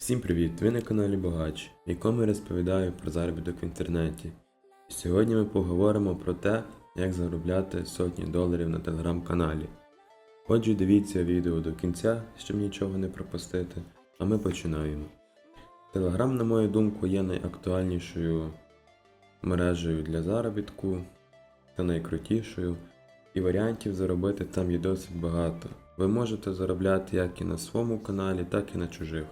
Всім привіт! Ви на каналі Богач, в якому я розповідаю про заробіток в інтернеті. І сьогодні ми поговоримо про те, як заробляти сотні доларів на телеграм-каналі. Отже, дивіться відео до кінця, щоб нічого не пропустити, а ми починаємо. Телеграм, на мою думку, є найактуальнішою мережею для заробітку та найкрутішою, і варіантів заробити там є досить багато. Ви можете заробляти як і на своєму каналі, так і на чужих.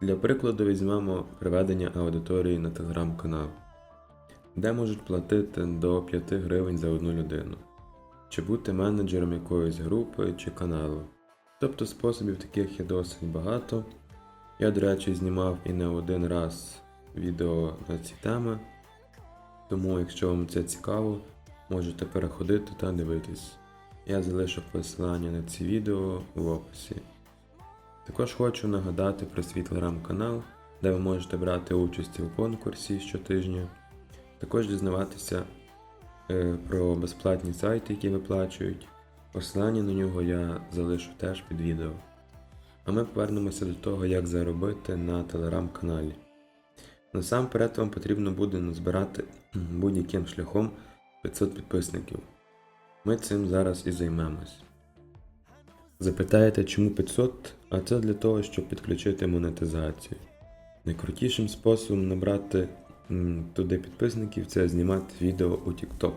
Для прикладу візьмемо приведення аудиторії на телеграм-канал, де можуть платити до 5 гривень за одну людину, чи бути менеджером якоїсь групи чи каналу. Тобто способів таких є досить багато. Я, до речі, знімав і не один раз відео на ці теми, тому якщо вам це цікаво, можете переходити та дивитись. Я залишу посилання на ці відео в описі. Також хочу нагадати про свій телеграм-канал, де ви можете брати участь у конкурсі щотижня. Також дізнаватися е, про безплатні сайти, які виплачують. Посилання на нього я залишу теж під відео. А ми повернемося до того, як заробити на телеграм-каналі. Насамперед вам потрібно буде назбирати будь-яким шляхом 500 підписників. Ми цим зараз і займемось. Запитаєте, чому 500? А це для того, щоб підключити монетизацію. Найкрутішим способом набрати туди підписників це знімати відео у TikTok.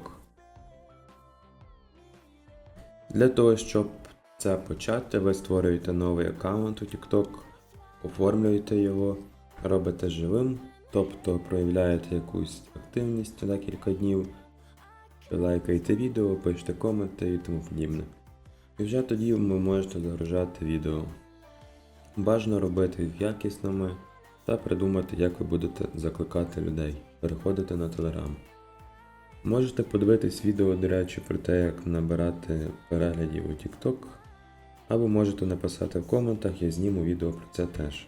Для того, щоб це почати, ви створюєте новий аккаунт у TikTok, оформлюєте його, робите живим, тобто проявляєте якусь активність на декілька днів, лайкаєте відео, пишете коменти і тому подібне. І вже тоді ви можете загружати відео. Бажано робити їх якісними та придумати, як ви будете закликати людей переходити на Telegram. Можете подивитись відео, до речі, про те, як набирати переглядів у TikTok, або можете написати в коментах, я зніму відео про це теж.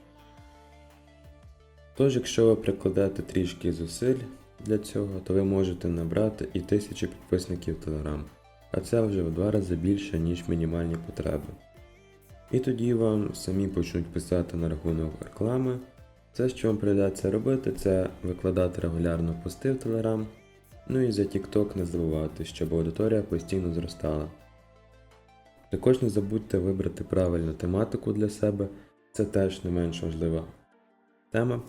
Тож, якщо ви прикладете трішки зусиль для цього, то ви можете набрати і тисячі підписників Telegram а це вже в два рази більше, ніж мінімальні потреби. І тоді вам самі почнуть писати на рахунок реклами. Все, що вам прийдеться робити, це викладати регулярно пости в Telegram, ну і за TikTok не забувати, щоб аудиторія постійно зростала. Також не забудьте вибрати правильну тематику для себе, це теж не менш важлива тема.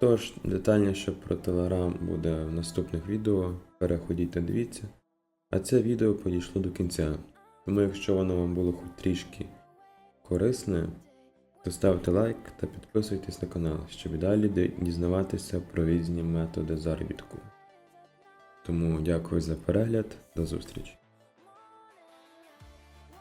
Тож, детальніше про Telegram буде в наступних відео, переходіть та дивіться. А це відео підійшло до кінця. Тому якщо воно вам було хоч трішки корисне, то ставте лайк та підписуйтесь на канал, щоб далі дізнаватися про різні методи заробітку. Тому дякую за перегляд, до зустрічі!